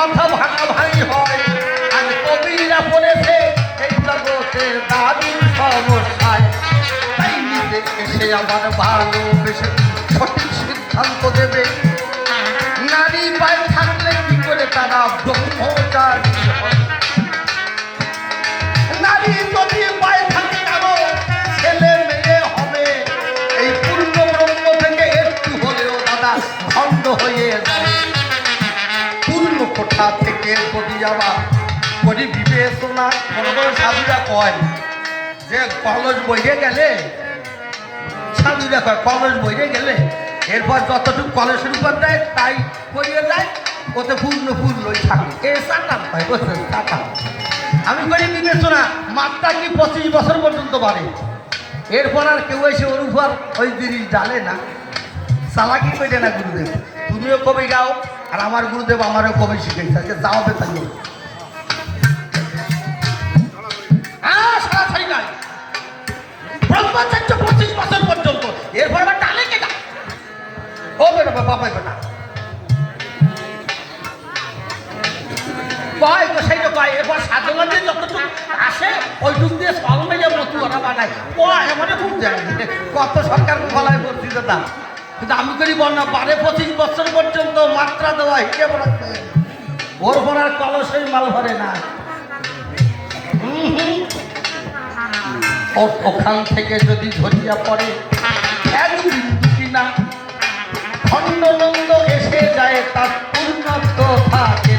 মাথা ভাঙা হয়। আর কবিরা পড়েছে এই জগতের দারুণ সমস্যায়। তাই নিজে এসে আমার সঠিক সিদ্ধান্ত দেবে। নারী পায়ে থাকলে কি করে তারা ব্রহ্মচারী নারী পায়ে ছেলে মেয়ে হবে। এই একটু হলেও হয়ে যায়। কোঠা থেকে যদি আবার করি বিবেচনা বড় বড় সাধুরা কয় যে কলস বইয়ে গেলে, সাধুরা কয়, কলস বইয়ে গেলে এরপর যতটুকু কলসের উপর দেয়, তাই করিয়ে যায় ওতে পূর্ণ পূর্ণই থাকে। এ টাকা হয় বুঝছেন টাকা আমি করি বিবেচনা, মাত্রা কি পঁচিশ বছর পর্যন্ত বাড়ে? এরপর আর কেউ এসে ওর উপর ওই জিনিস ডালে না। সালাকি পেটে না গুরুদেব? তুমিও কবি গাও। আর আমার গুরুদেব আমারও কবি শিখেছে আজকে যাও বেতন সরাসরি নাই। ব্রহ্মচার্য পঁচিশ বছর পর্যন্ত। এরপর আবার ডালে কে ও বেটা বাবা বেটা। কয় কয় এরপর আসে দিয়ে বানায়। মানে কত সরকার গলায় ভর্তি দাদা কিন্তু আমি করি বন্যা, বারে পঁচিশ বছর পর্যন্ত মাত্রা দেওয়া হিসেবে রাখবে। ওর ভরার কলসের মাল ভরে না। ওখান থেকে যদি ঝরিয়া পড়ে এক বিন্দু এসে যায় তার পূর্ণত্ব থাকে।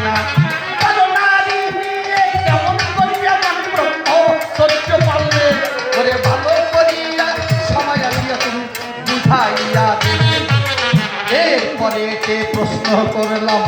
একে প্রশ্ন করলাম।